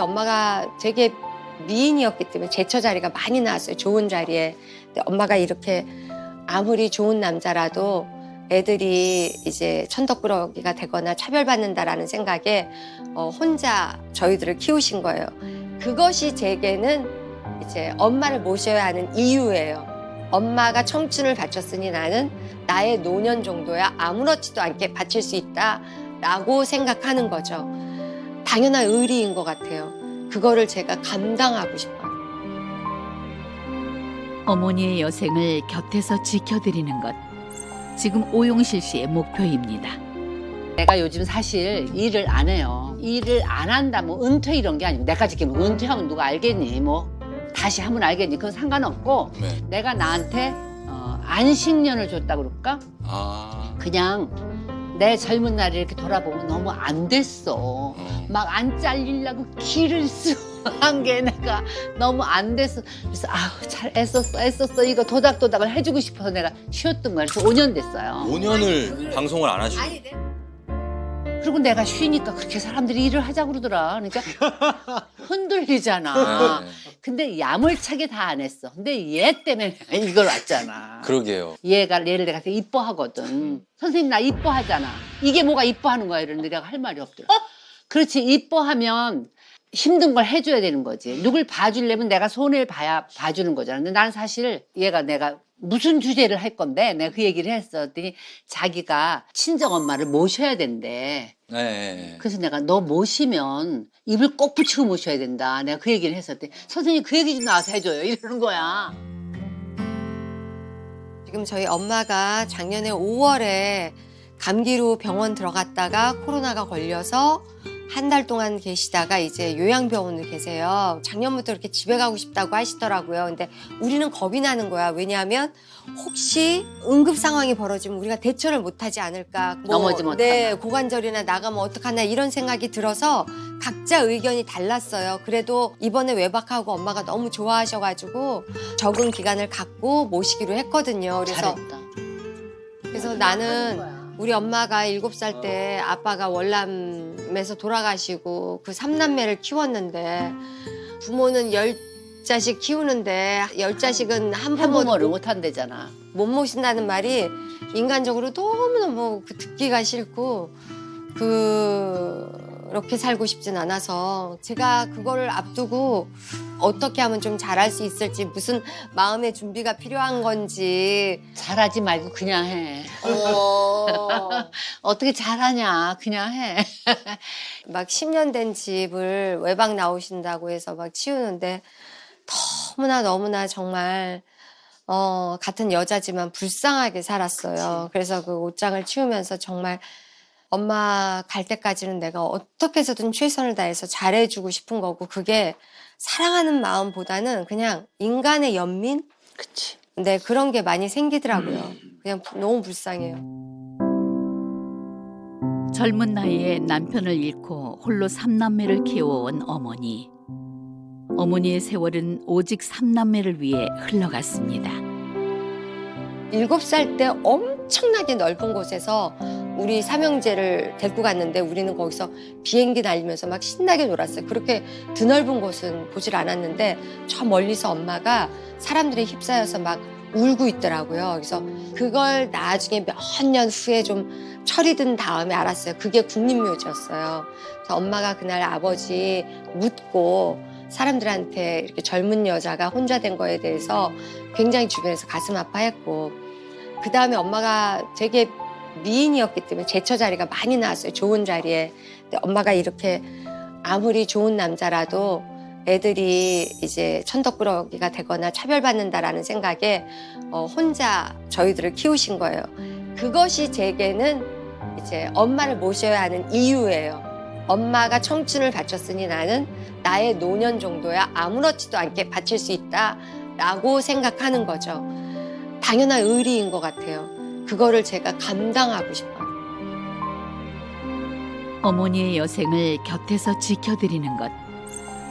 엄마가 되게 미인이었기 때문에 제처 자리가 많이 나왔어요. 좋은 자리에. 근데 엄마가 이렇게 아무리 좋은 남자라도 애들이 이제 천덕꾸러기가 되거나 차별받는다라는 생각에 어, 혼자 저희들을 키우신 거예요. 그것이 제게는 이제 엄마를 모셔야 하는 이유예요. 엄마가 청춘을 바쳤으니 나는 나의 노년 정도야 아무렇지도 않게 바칠 수 있다라고 생각하는 거죠. 당연한 의리인 것 같아요. 그거를 제가 감당하고 싶어요. 어머니의 여생을 곁에서 지켜드리는 것. 지금 오용실 씨의 목표입니다. 내가 요즘 사실 일을 안 해요. 일을 안 한다, 뭐 은퇴 이런 게 아니고 내가 지금 은퇴하면 누가 알겠니? 뭐 다시 하면 알겠니? 그건 상관없고 네. 내가 나한테 어, 안식년을 줬다 그럴까? 아. 그냥 내 젊은 날을 이렇게 돌아보면 너무 안 됐어. 어. 막안 잘리려고 길을 쓰한 게 내가 너무 안 됐어. 그래서 아우 잘 애썼어 애썼어 이거 도닥도닥을 해주고 싶어서 내가 쉬었던 거야. 그래서 5년 됐어요. 5년을 방송을 안 하시고. 그리고 내가 쉬니까 그렇게 사람들이 일을 하자 그러더라. 그러니까 흔들리잖아. 네. 근데 야물차게 다 안 했어. 근데 얘 때문에 이걸 왔잖아. 그러게요. 얘가 얘를 내가 되게 이뻐하거든. 선생님 나 이뻐하잖아. 이게 뭐가 이뻐하는 거야 이러는데 내가 할 말이 없더라. 그렇지 이뻐하면 힘든 걸 해줘야 되는 거지. 누굴 봐주려면 내가 손을 봐야 봐주는 거잖아. 근데 나는 사실 얘가 내가 무슨 주제를 할 건데 내가 그 얘기를 했었더니 자기가 친정 엄마를 모셔야 된대. 네. 그래서 내가 너 모시면 입을 꼭 붙이고 모셔야 된다. 내가 그 얘기를 했었더니 선생님 그 얘기 좀 나와서 해줘요. 이러는 거야. 지금 저희 엄마가 작년에 5월에 감기로 병원 들어갔다가 코로나가 걸려서 한 달 동안 계시다가 이제 요양병원을 계세요. 작년부터 이렇게 집에 가고 싶다고 하시더라고요. 근데 우리는 겁이 나는 거야. 왜냐하면 혹시 응급 상황이 벌어지면 우리가 대처를 못하지 않을까. 넘어지면 네, 어떡하나. 고관절이나 나가면 어떡하나 이런 생각이 들어서 각자 의견이 달랐어요. 그래도 이번에 외박하고 엄마가 너무 좋아하셔가지고 적응 기간을 갖고 모시기로 했거든요. 그래서 잘했다. 그래서 나는 우리 엄마가 일곱 살 때 아빠가 월남에서 돌아가시고 그 삼남매를 키웠는데 부모는 열 자식 키우는데 열 자식은 한 부모 한부모를 못 한대잖아. 못 모신다는 말이 인간적으로 너무너무 그 듣기가 싫고 그 렇게 살고 싶진 않아서 제가 그거를 앞두고 어떻게 하면 좀 잘할 수 있을지 무슨 마음의 준비가 필요한 건지 잘하지 말고 그냥 해. 어... 어떻게 잘하냐. 그냥 해. 막 10년 된 집을 외박 나오신다고 해서 막 치우는데 너무나 너무나 정말 어, 같은 여자지만 불쌍하게 살았어요. 그래서 그 옷장을 치우면서 정말 엄마 갈 때까지는 내가 어떻게 해서든 최선을 다해서 잘해주고 싶은 거고 그게 사랑하는 마음보다는 그냥 인간의 연민? 그치. 네, 그런 게 많이 생기더라고요. 그냥 부- 너무 불쌍해요. 젊은 나이에 남편을 잃고 홀로 삼남매를 키워온 어머니. 어머니의 세월은 오직 삼남매를 위해 흘러갔습니다. 일곱 살 때 엄청나게 넓은 곳에서 우리 삼형제를 데리고 갔는데 우리는 거기서 비행기 날리면서 막 신나게 놀았어요. 그렇게 드넓은 곳은 보질 않았는데 저 멀리서 엄마가 사람들에 휩싸여서 막 울고 있더라고요. 그래서 그걸 나중에 몇 년 후에 좀 철이 든 다음에 알았어요. 그게 국립묘지였어요. 그래서 엄마가 그날 아버지 묻고 사람들한테 이렇게 젊은 여자가 혼자 된 거에 대해서 굉장히 주변에서 가슴 아파했고 그 다음에 엄마가 되게 미인이었기 때문에 제처 자리가 많이 나왔어요. 좋은 자리에. 근데 엄마가 이렇게 아무리 좋은 남자라도 애들이 이제 천덕꾸러기가 되거나 차별받는다라는 생각에 어, 혼자 저희들을 키우신 거예요. 그것이 제게는 이제 엄마를 모셔야 하는 이유예요. 엄마가 청춘을 바쳤으니 나는 나의 노년 정도야 아무렇지도 않게 바칠 수 있다라고 생각하는 거죠. 당연한 의리인 것 같아요. 그거를 제가 감당하고 싶어요. 어머니의 여생을 곁에서 지켜드리는 것.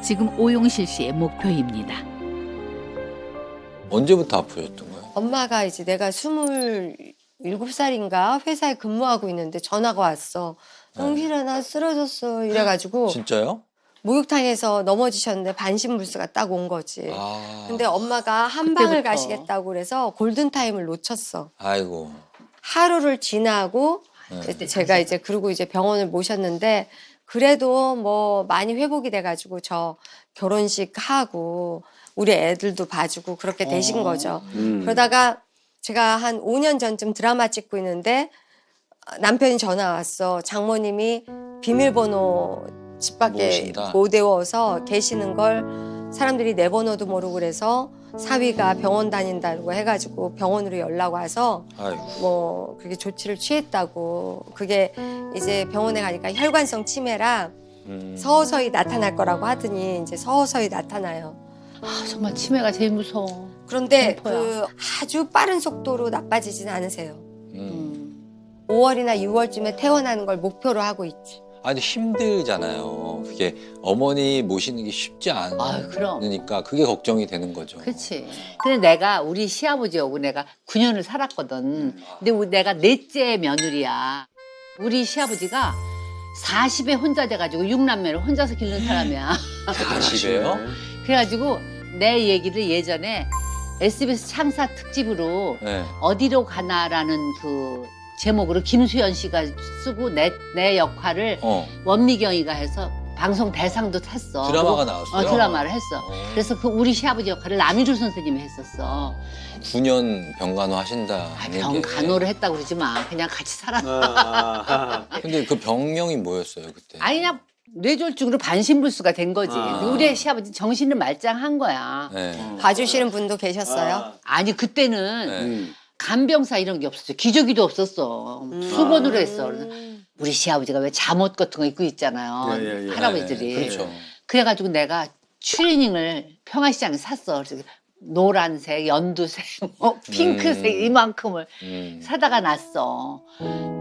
지금 오용실 씨의 목표입니다. 언제부터 아프셨던 거예요? 엄마가 이제 내가 스물일곱 살인가 회사에 근무하고 있는데 전화가 왔어. 네. 영실아 나 쓰러졌어 이래가지고 진짜요? 목욕탕에서 넘어지셨는데 반신불수가 딱 온 거지. 아. 근데 엄마가 한방을 그때부터. 가시겠다고 그래서 골든타임을 놓쳤어. 아이고. 하루를 지나고 네. 제가 이제 그러고 이제 병원을 모셨는데 그래도 뭐 많이 회복이 돼가지고 저 결혼식 하고 우리 애들도 봐주고 그렇게 되신 어. 거죠. 음. 그러다가 제가 한 5년 전쯤 드라마 찍고 있는데 남편이 전화 왔어. 장모님이 비밀번호 집 밖에 모르신다. 못 외워서 계시는 걸 사람들이 내 번호도 모르고 그래서 사위가 병원 다닌다고 해가지고 병원으로 연락 와서 아이고. 뭐 그렇게 조치를 취했다고 그게 이제 병원에 가니까 혈관성 치매라 음. 서서히 나타날 거라고 하더니 이제 서서히 나타나요. 아, 정말 치매가 제일 무서워. 그런데 공포야. 그 아주 빠른 속도로 나빠지진 않으세요. 음. 음. 5월이나 6월쯤에 퇴원하는 걸 목표로 하고 있지. 아니 힘들잖아요. 그게 어머니 모시는 게 쉽지 않으니까 아유, 그럼. 그게 걱정이 되는 거죠. 그렇지. 근데 내가 우리 시아버지하고 내가 9년을 살았거든. 근데 우리- 내가 넷째 며느리야. 우리 시아버지가 40에 혼자 돼가지고 육남매를 혼자서 기른 사람이야. 다 집에요? 그래가지고 내 얘기를 예전에 SBS 창사 특집으로 네. 어디로 가나라는 그 제목으로 김수현 씨가 쓰고 내, 내 역할을 어. 원미경이가 해서 방송 대상도 탔어. 드라마가 나왔어요. 어, 드라마를 했어. 어. 그래서 그 우리 시아버지 역할을 남일우 선생님이 했었어. 9년 병간호 하신다. 아, 병 간호를 했다고 그러지 마. 그냥 같이 살아. 아, 근데 그 병명이 뭐였어요 그때? 아니 그냥 뇌졸중으로 반신불수가 된 거지. 아. 우리 시아버지 정신을 말짱한 거야. 네. 봐주시는 분도 계셨어요? 아니 그때는 네. 음. 간병사 이런 게 없었어. 기저귀도 없었어. 수건으로 했어. 그래서 음. 우리 시아버지가 왜 잠옷 같은 거 입고 있잖아요. 예, 예, 예. 할아버지들이. 네, 그렇죠. 그래가지고 내가 추리닝을 평화시장에 샀어. 그래서 노란색, 연두색, 뭐 핑크색 음. 이만큼을 음. 사다가 놨어.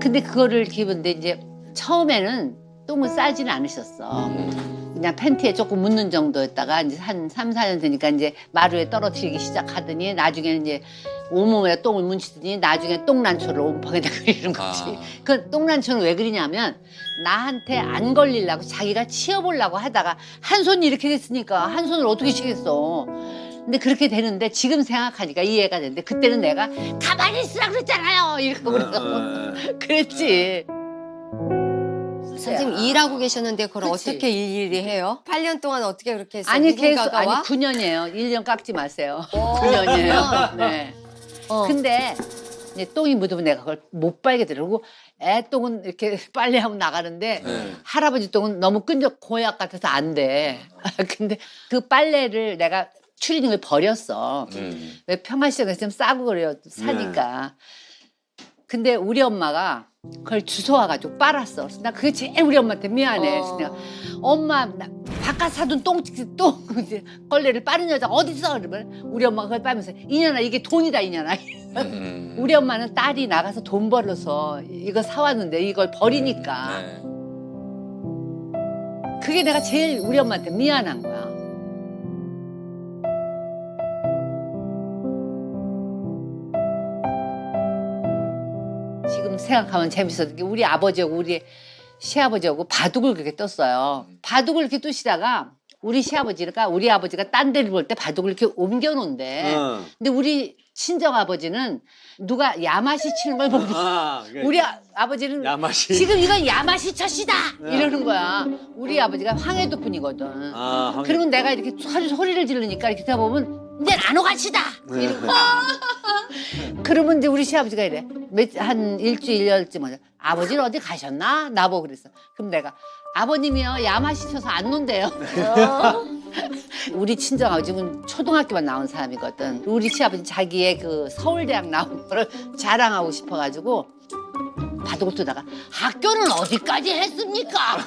근데 그거를 입었는데 이제 처음에는 똥을 싸지는 않으셨어. 음. 그냥 팬티에 조금 묻는 정도였다가 이제 한 3, 4년 되니까 이제 마루에 떨어뜨리기 시작하더니 나중에는 이제 온몸에 똥을 뭉치더니 나중에 똥난초를 온방에다 그리는 거지. 아. 그 똥난초는 왜 그리냐면 나한테 안 걸리려고 자기가 치워보려고 하다가 한 손이 이렇게 됐으니까 한 손을 어떻게 치겠어. 근데 그렇게 되는데 지금 생각하니까 이해가 되는데 그때는 내가 가만히 있으라 그랬잖아요. 이러고 그래서 어, 그랬지. 선생님 일하고 계셨는데 그걸 그치. 어떻게 일일이 해요? 8년 동안 어떻게 그렇게 했어요? 아니 계속 누군가가 아니 와? 9년이에요. 1년 깎지 마세요. 어, 9년이에요. 네. 어. 근데 이제 똥이 묻으면 내가 그걸 못 빨게더라고. 애 똥은 이렇게 빨래 하고 나가는데 네. 할아버지 똥은 너무 끈적 고약 같아서 안 돼. 근데 그 빨래를 내가 추리닝을 버렸어. 음. 왜 평화시장에서 좀 싸고 그래요. 사니까. 근데 우리 엄마가 그걸 주워와가지고 빨았어. 그래서 나 그게 제일 우리 엄마한테 미안해. 그래서 내가 엄마 나 바깥 사둔 똥, 똥 이제 걸레를 빠른 여자가 어디 있어? 그러면 우리 엄마가 그걸 빨면서 이년아 이게 돈이다 이년아. 음. 우리 엄마는 딸이 나가서 돈 벌어서 이거 사왔는데 이걸 버리니까 네. 그게 내가 제일 우리 엄마한테 미안한 거야. 지금 생각하면 재밌었던 게 우리 아버지하고 우리 시아버지하고 바둑을 그렇게 떴어요. 바둑을 이렇게 뜨시다가 우리 시아버지가 우리 아버지가 딴 데를 볼 때 바둑을 이렇게 옮겨 놓은데 어. 근데 우리 친정 아버지는 누가 야마시 치는 걸 보고 아, 그래. 우리 아, 아버지는 야마시. 지금 이건 야마시 쳤이다 네. 이러는 거야. 우리 아버지가 황해도 분이거든. 아, 황- 그러면 내가 이렇게 소리, 소리를 지르니까 이렇게 되다 보면 이제 안오가시다 네. 이런 거야. 그러면 이제 우리 시아버지가 이래. 몇, 한 일주일쯤 하자. 아버지는 어디 가셨나? 나보고 그랬어. 그럼 내가 아버님이요 야마시 쳐서 안 논대요. 우리 친정 아버지는 초등학교만 나온 사람이거든. 우리 시아버지 자기의 그 서울대학 나온 거를 자랑하고 싶어가지고 바둑을 뜨다가 학교는 어디까지 했습니까?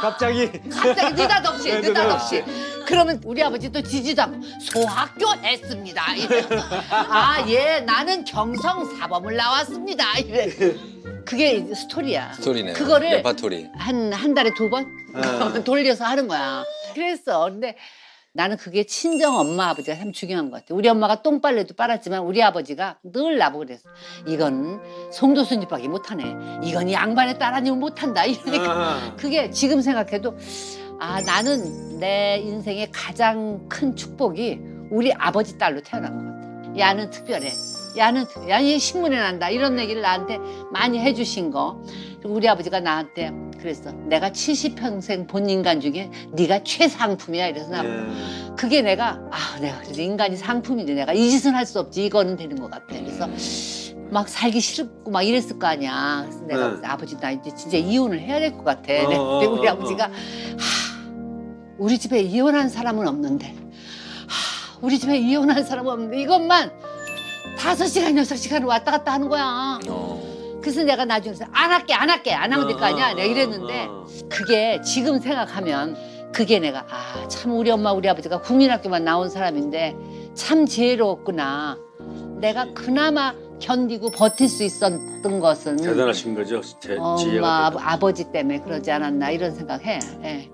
갑자기 갑자기 느닷없이 네, 느닷없이 그러면 우리 아버지 또 지지도 않고 소학교 했습니다 이래. 아 예 나는 경성 사범을 나왔습니다 이래 그게 이제 스토리야 스토리네요. 그거를 레파토리. 한 한 달에 두번 어. 돌려서 하는 거야 그랬어 근데 나는 그게 친정 엄마 아버지가 참 중요한 것 같아. 우리 엄마가 똥빨래도 빨았지만 우리 아버지가 늘 나보고 그랬어. 이건 송도순이밖에 못하네. 이건 이 양반의 딸 아니면 못한다. 이러니까 아, 그게 지금 생각해도 아 나는 내 인생의 가장 큰 축복이 우리 아버지 딸로 태어난 것 같아. 야는 특별해. 야는 특- 야이 신문에 난다 이런 얘기를 나한테 많이 해주신 거. 우리 아버지가 나한테 그랬어. 내가 70평생 본 인간 중에 네가 최상품이야 이래서 나 예. 그게 내가 아 내가 그래도 인간이 상품인데 내가 이 짓은 할 수 없지 이거는 되는 것 같아. 그래서 막 살기 싫고 막 이랬을 거 아니야. 그래서 내가 네. 아버지 나 이제 진짜 이혼을 해야 될 것 같아. 어, 어, 우리 어, 아버지가 하, 우리 집에 이혼한 사람은 없는데 하, 우리 집에 이혼한 사람은 없는데 이것만 다섯 시간 여섯 시간 왔다 갔다 하는 거야. 어. 그래서 내가 나중에 안 할게 안 할게 안 하면 될 거 아니야. 어, 내가 이랬는데 어, 어. 그게 지금 생각하면 그게 내가 아 참 우리 엄마 우리 아버지가 국민학교만 나온 사람인데 참 지혜로웠구나. 내가 그나마 견디고 버틸 수 있었던 것은 대단하신 거죠. 제, 엄마 지혜가 아버- 아버지 때문에 그러지 않았나 이런 생각해. 예.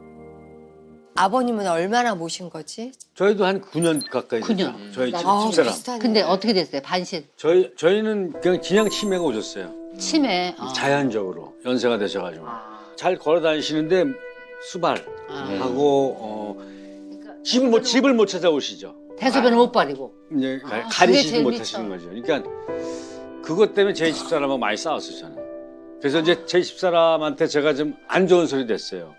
아버님은 얼마나 모신 거지? 저희도 한 9년 가까이. 됐죠. 저희 집, 아, 집사람. 비슷하네. 근데 어떻게 됐어요? 반신 저희 저희는 그냥 그냥 치매가 오셨어요. 치매. 어. 자연적으로 연세가 되셔가지고 아. 잘 걸어 다니시는데 수발 아. 음. 하고 어, 그러니까 집을 못 집을 못 찾아오시죠. 대소변을 못 버리고. 이제 아, 가- 그게 가리시지 제일 못하시는. 거죠. 그러니까 그것 때문에 제 집사람하고 많이 싸웠어요 저는. 그래서 이제 제 집사람한테 제가 좀 안 좋은 소리 됐어요.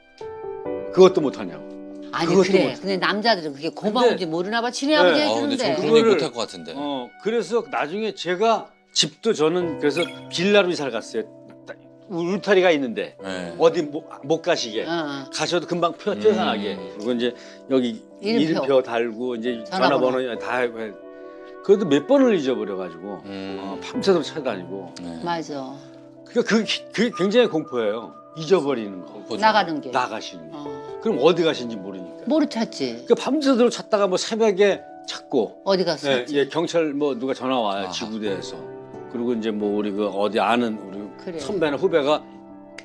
그것도 못하냐고. 아니 그것도 그래. 못- 근데 남자들은 그게 고마운지 모르나 봐. 친애 아버지 네. 어, 근데 해주는데. 저 그런 그거를- 못할 것 같은데. 어 그래서 나중에 제가 집도 저는 그래서 빌라로 이사를 갔어요. 울타리가 있는데 네. 어디 못, 못 가시게 어. 가셔도 금방 표 표현하게 음. 그리고 이제 여기 이름표. 이름표, 달고 이제 전화번호. 전화번호 다 해. 그래도 몇 번을 잊어버려 가지고 음. 어, 밤새도록 찾아다니고 네. 맞아. 그러니까 그게, 그게 굉장히 공포예요. 잊어버리는 거 공포죠. 나가는 게. 나가시는 거. 어. 그럼 어디 가신지 모르니까. 모르 찾지. 그러니까 밤새도록 찾다가 뭐 새벽에 찾고 어디 갔어? 예, 예, 경찰 뭐 누가 전화 와요 아하. 지구대에서 그리고 이제 뭐 우리 그 어디 아는 우리 그래. 선배나 후배가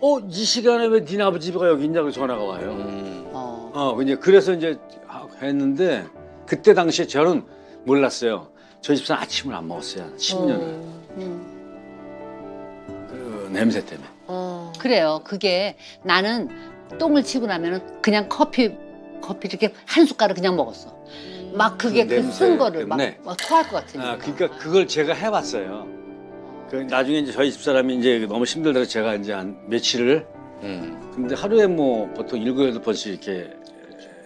어 이 시간에 왜 니네 아버지가 여기 있냐고 전화가 와요. 음. 어. 어 이제 그래서 이제 하- 했는데 그때 당시에 저는 몰랐어요. 저희 집사 는 아침을 안 먹었어요. 한 10년을 어, 음. 그 냄새 때문에. 어. 그래요. 그게 나는 똥을 치고 나면은 그냥 커피 커피 이렇게 한 숟가락 그냥 먹었어. 막 그게 그그 냄새 쓴 거를 막, 때문에. 막 토할 것 같으니까. 아 그러니까 그걸 제가 해봤어요. 그 나중에 이제 저희 집사람이 이제 너무 힘들다고 제가 이제 한 며칠을 음. 근데 하루에 뭐 보통 일곱 여덟 번씩 이렇게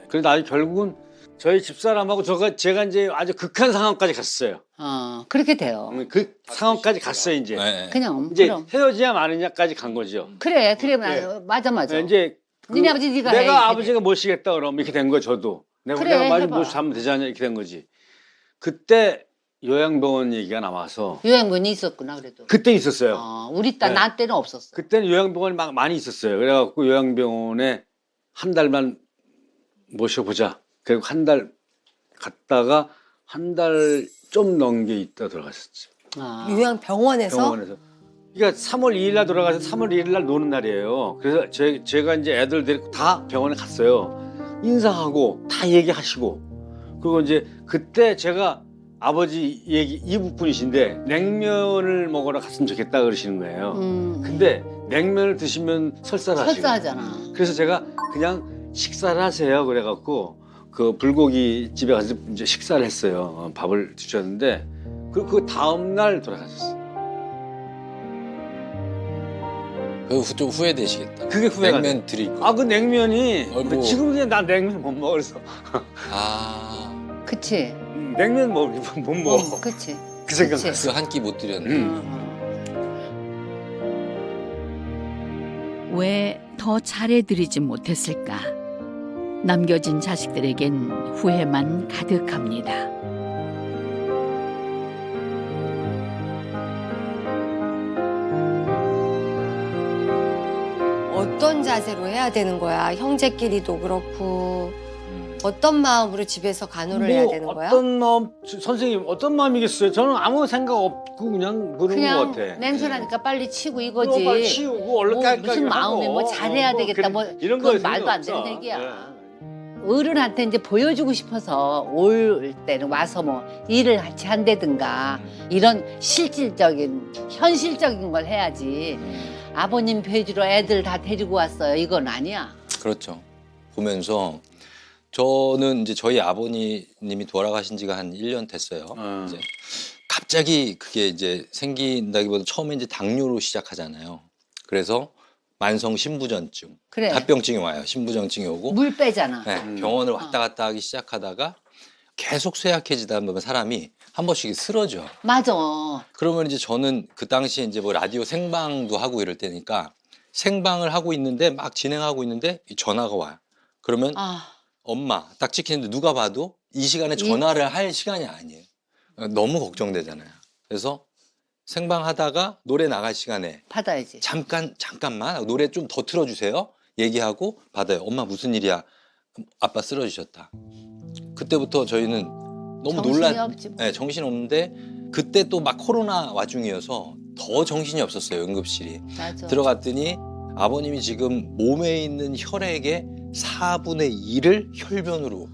그래도 아주 결국은 저희 집사람하고 저가 제가 이제 아주 극한 상황까지 갔어요. 어, 그렇게 돼요. 그 상황까지 갔어요 이제. 네. 그냥 이제 그럼. 헤어지냐 마느냐까지 간 거죠. 그래, 그래, 네. 맞아, 맞아. 이제 그 니네 아버지 네가 해, 내가 아버지가 모시겠다 그러면 이렇게 된 거예요 저도. 내가 그래, 내가 많이 해봐. 모시면 되지 않냐 이렇게 된 거지. 그때 요양병원 얘기가 나와서 유행문이 있었구나 그래도. 그때 있었어요. 어, 우리 딸 네. 나 때는 없었어. 그때는 요양병원이 막 많이 있었어요. 그래갖고 요양병원에 한 달만 모셔보자. 그리고 한 달 갔다가 한 달 좀 넘게 있다 돌아갔었죠. 아. 요양 병원에서 병원에서. 그러니까 3월 2일 날 돌아가서 3월 1일 날 노는 날이에요. 그래서 제, 제가 이제 애들 데리고 다 병원에 갔어요. 인사하고 다 얘기하시고. 그리고 이제 그때 제가 아버지 얘기 이북분이신데 냉면을 먹으러 갔으면 좋겠다 그러시는 거예요. 음. 근데 냉면을 드시면 설사를 하시고 설사하잖아. 그래서 제가 그냥 식사를 하세요 그래갖고 그 불고기 집에 가서 이제 식사를 했어요 어, 밥을 주셨는데 그, 그 다음 날 돌아가셨어요 그좀 후회되시겠다. 그게 후회가 냉면 드릴 거. 아 그 냉면이 어, 뭐. 지금 그냥 나 냉면 못 먹어 그래서 아, 그치. 음, 냉면 먹, 못 먹어 어, 그치. 그 생각 그치. 그한 끼 못 드렸네. 음. 왜 더 잘해드리지 못했을까? 남겨진 자식들에겐 후회만 가득합니다. 자세로 해야 되는 거야? 형제끼리도 그렇고 음. 어떤 마음으로 집에서 간호를 해야 되는 거야? 뭐 어떤 마음 선생님 어떤 마음이겠어요 저는 아무 생각 없고 그냥 그런 그냥 것 같아 냄새 나니까 빨리 치고 그거 이거지. 빨리 치우고 얼른 뭐 깔끔하게 무슨 마음에. 뭐 잘해야 어, 되겠다, 그런- 뭐 이런 그건 거 말도 안 되는 없어. 얘기야. 네. 어른한테 이제 보여주고 싶어서 올 때는 와서 뭐 일을 같이 한다든가 이런 실질적인 현실적인 걸 해야지 아버님 뵈주러 애들 다 데리고 왔어요 이건 아니야 그렇죠. 보면서 저는 이제 저희 아버님이 돌아가신 지가 한 1년 됐어요. 어. 이제 갑자기 그게 이제 생긴다기보다 처음에 이제 당뇨로 시작하잖아요. 그래서 만성 신부전증, 그래 합병증이 와요. 신부전증이 오고 물 빼잖아 네, 음. 병원을 왔다 갔다 하기 시작하다가 계속 쇠약해지다 보면 사람이 한 번씩 쓰러져. 맞아 그러면 이제 저는 그 당시에 이제 뭐 라디오 생방도 하고 이럴 때니까 생방을 하고 있는데 막 진행하고 있는데 이 전화가 와요. 그러면 아 엄마 딱 찍히는데 누가 봐도 이 시간에 전화를 할 시간이 아니에요. 너무 걱정되잖아요. 그래서 생방 하다가 노래 나갈 시간에 받아야지 잠깐 잠깐만 노래 좀 더 틀어주세요. 얘기하고 받아요. 엄마 무슨 일이야? 아빠 쓰러지셨다. 그때부터 저희는 너무 정신이 놀라. 없지 뭐. 네, 정신 없는데 그때 또 막 코로나 와중이어서 더 정신이 없었어요 응급실이. 맞아 들어갔더니 아버님이 지금 몸에 있는 혈액의 4분의 1을 혈변으로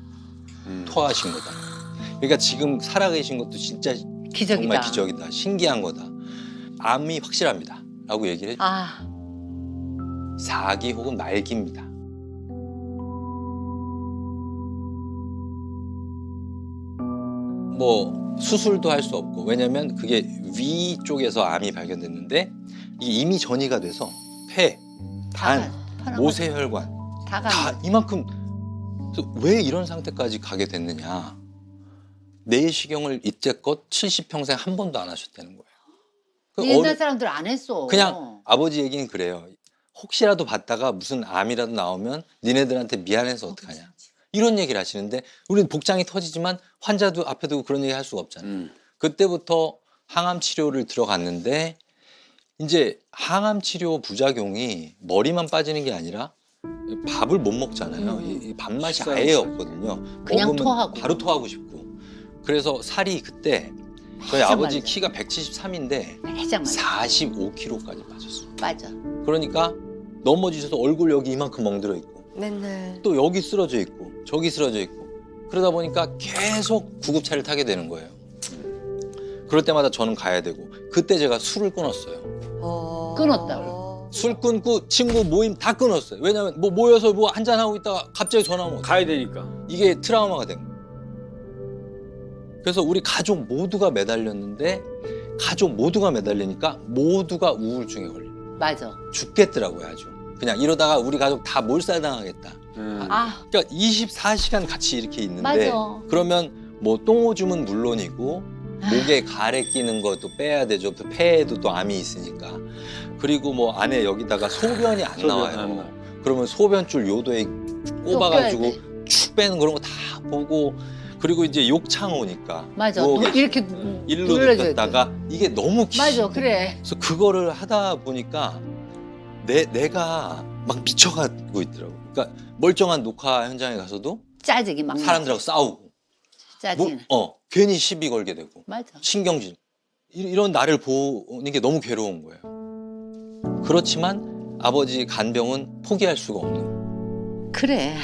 음. 토하신 거다. 그러니까 지금 살아계신 것도 진짜 기적이다 정말 기적이다. 신기한 거다. 암이 확실합니다. 라고 얘기를 해줘. 아 4기 혹은 말기입니다. 뭐 수술도 할 수 없고 왜냐면 그게 위 쪽에서 암이 발견됐는데 이게 이미 전이가 돼서 폐, 간, 모세혈관 다가 다 이만큼 왜 이런 상태까지 가게 됐느냐 내시경을 이때껏 70평생 한 번도 안 하셨다는 거예요. 그 옛날 어른- 사람들 안 했어 그냥 아버지 얘기는 그래요. 혹시라도 받다가 무슨 암이라도 나오면 니네들한테 미안해서 어떡하냐. 이런 얘기를 하시는데 우리는 복장이 터지지만 환자도 앞에 두고 그런 얘기 할 수가 없잖아요. 음. 그때부터 항암 치료를 들어갔는데 이제 항암 치료 부작용이 머리만 빠지는 게 아니라 밥을 못 먹잖아요. 음. 이- 이 밥맛이 아예. 없거든요. 그냥 토하고. 바로 토하고 싶고. 그래서 살이 그때 저희 아버지 맞아. 키가 173인데 해장 맞아 45kg까지 빠졌어요. 맞아 그러니까 넘어지셔서 얼굴 여기 이만큼 멍들어 있고 맨날 또 여기 쓰러져 있고 저기 쓰러져 있고 그러다 보니까 계속 구급차를 타게 되는 거예요. 그럴 때마다 저는 가야 되고 그때 제가 술을 끊었어요. 어... 끊었다고. 술 끊고 친구 모임 다 끊었어요. 왜냐면 뭐 모여서 뭐 한잔 하고 있다가 갑자기 전화 오면 가야 되니까. 이게 트라우마가 된 거예요. 그래서 우리 가족 모두가 매달렸는데 가족 모두가 매달리니까 모두가 우울증에 걸려. 맞아 죽겠더라고요 아주. 그냥 이러다가 우리 가족 다 몰살당하겠다. 음. 아 그러니까 24시간 같이 이렇게 있는데 맞아. 그러면 뭐 똥오줌은 물론이고 목에 가래 끼는 것도 빼야 되죠. 또 폐에도 또 암이 있으니까. 그리고 뭐 안에 여기다가 소변이 안 소변 나와요. 안 나와. 그러면 소변줄 요도에 또 꼽아가지고. 축 빼는 그런 거 다 보고 그리고 이제 욕창 오니까 맞아 누- 이렇게 일로 눌러줘야 돼. 눕혔다가 이게 너무 기 맞아 그래 그래서 그거를 하다 보니까 내 내가 막 미쳐가고 있더라고. 그러니까 멀쩡한 녹화 현장에 가서도 짜증이 막 사람들하고 싸우고, 뭐, 짜증 어 괜히 시비 걸게 되고 맞아 신경질 이- 이런 나를 보는 게 너무 괴로운 거예요. 그렇지만 아버지 간병은 포기할 수가 없는. 그래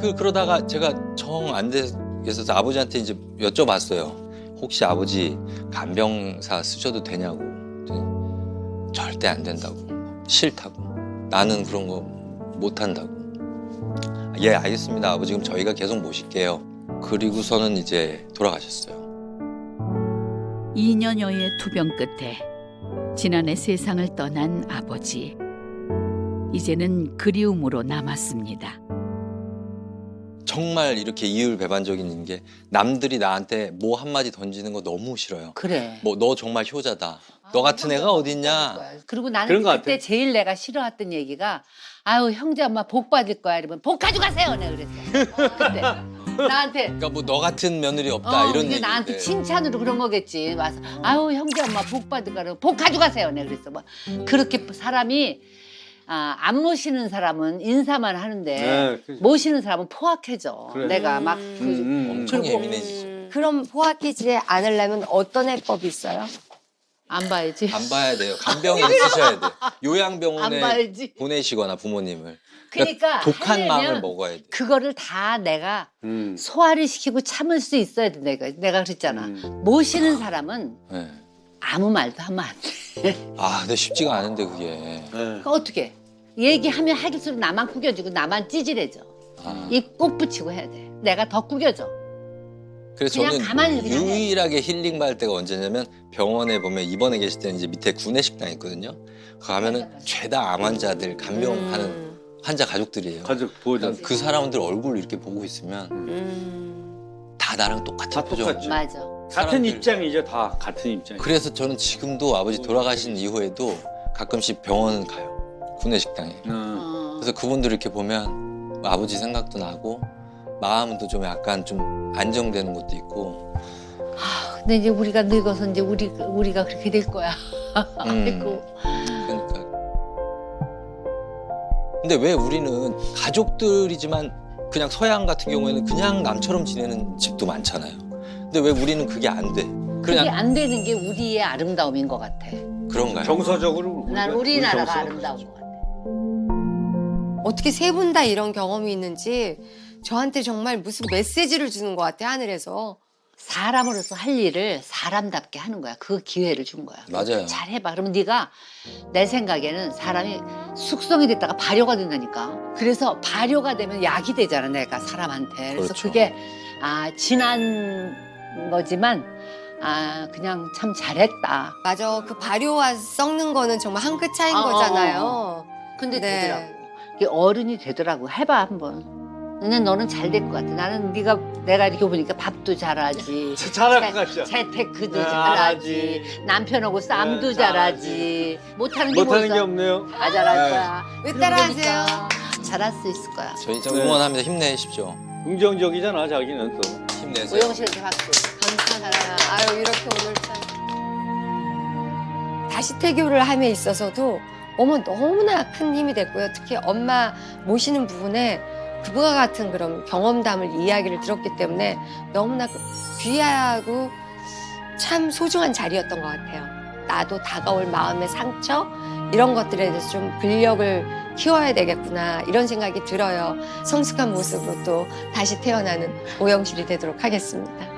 그 그러다가 제가 정안 되겠어서 아버지한테 이제 여쭤봤어요. 혹시 아버지 간병사 쓰셔도 되냐고. 절대 안 된다고. 싫다고. 나는 그런 거 못 한다고. 예, 알겠습니다. 아버지 그럼 저희가 계속 모실게요. 그리고서는 이제 돌아가셨어요. 2년여의 투병 끝에 지난해 세상을 떠난 아버지. 이제는 그리움으로 남았습니다. 정말 이렇게 이율배반적인 게 남들이 나한테 뭐 한마디 던지는 거 너무 싫어요. 그래 뭐 너 정말 효자다. 너 같은 애가 어딨냐. 그리고 나는 그런 것 그때 같아. 제일 내가 싫어했던 얘기가 아유 형제 엄마 복 받을 거야 이러면 복 가져가세요 내가 그랬어 그때 나한테 그러니까 뭐 너 같은 며느리 없다 어, 이런 이게 얘기. 나한테 칭찬으로 그런 거겠지 와서 아유 형제 엄마 복 받을 거야 복 가져가세요 내가 그랬어 뭐 그렇게 사람이 아, 안 모시는 사람은 인사만 하는데 네, 그- 모시는 사람은 포악해져 그래. 내가 막 음. 그, 음, 음. 엄청 예민해지죠. 음, 그럼 포악해지지 않으려면 어떤 해법이 있어요? 안 봐야지 안 봐야 돼요. 쓰셔야 돼요. 안 요양병원에 봐야지 보내시거나 부모님을 그러니까 독한 하려면 마음을 먹어야 돼. 그거를 다 내가 음. 소화를 시키고 참을 수 있어야 돼 내가 내가 그랬잖아. 음. 모시는 사람은 네. 아무 말도 하면 안 돼. 아, 근데 쉽지가 않은데 그게. 네. 그러니까 어떻게? 얘기하면 할수록 나만 구겨지고 나만 찌질해져. 아. 입 꼭 붙이고 해야 돼. 내가 더 구겨져. 그래서 그냥 저는 가만히. 유일하게 힐링 받을 때가 언제냐면 병원에 보면 입원해 계실 때는 이제 밑에 구내 식당 있거든요. 그 가면은 맞아. 죄다 암 환자들 간병하는 음. 환자 가족들이에요. 가족 보호자. 그 사람들 얼굴 이렇게 보고 있으면 음. 다 나랑 똑같은 다 표정. 똑같죠. 맞아. 같은 사람들- 입장이죠, 다 같은 입장. 그래서 저는 지금도 아버지 돌아가신 이후에도 가끔씩 병원 가요. 구내 식당에. 음. 어. 그래서 그분들 이렇게 보면 아버지 생각도 나고 마음도 좀 약간 좀 안정되는 것도 있고. 아, 근데 이제 우리가 늙어서 이제 우리 우리가 그렇게 될 거야. 음. 아이고. 그러니까. 근데 왜 우리는 가족들이지만 그냥 서양 같은 경우에는 그냥 남처럼 지내는 집도 많잖아요. 근데 왜 우리는 그게 안 돼? 그게 그냥 안 되는 게 우리의 아름다움인 것 같아. 그런가요? 정서적으로 난 우리가- 우리나라가 아름다운 것 같아. 어떻게 세 분 다 이런 경험이 있는지 저한테 정말 무슨 메시지를 주는 것 같아 하늘에서. 사람으로서 할 일을 사람답게 하는 거야. 그 기회를 준 거야. 맞아요. 잘 해봐. 그러면 네가 내 생각에는 사람이 숙성이 됐다가 발효가 된다니까. 그래서 발효가 되면 약이 되잖아. 내가 사람한테. 그래서 그렇죠. 그게아 진한 거지만 아 그냥 참 잘했다. 맞아. 그 발효와 썩는 거는 정말 한 끗 차이인 어, 어, 거잖아요. 근데 네. 되더라고. 이게 어른이 되더라고. 해봐 한번. 근데 너는 잘 될 것 같아. 나는 네가 내가 이렇게 보니까 밥도 잘하지. 잘할 것 같죠. 재테크도 네, 잘하지. 남편하고 쌈도 네, 잘하지. 못하는 게 못하는 뭐 게? 없네요. 다 잘할 네. 거야. 왜 그런 따라하세요? 거니까 잘할 수 있을 거야. 저희 좀 네. 응원합니다. 힘내십시오. 긍정적이잖아, 자기는 또. 힘내세요. 오영 씨한테 박수. 감사합니다. 아유 이렇게 오늘 참 다시 태교를 함에 있어서도 어머 너무나 큰 힘이 됐고요. 특히 엄마 모시는 부분에 그와 같은 그런 경험담을 이야기를 들었기 때문에 너무나 그 귀하고 참 소중한 자리였던 것 같아요. 나도 다가올 마음의 상처 이런 것들에 대해서 좀 근력을 키워야 되겠구나 이런 생각이 들어요. 성숙한 모습으로 또 다시 태어나는 오영실이 되도록 하겠습니다.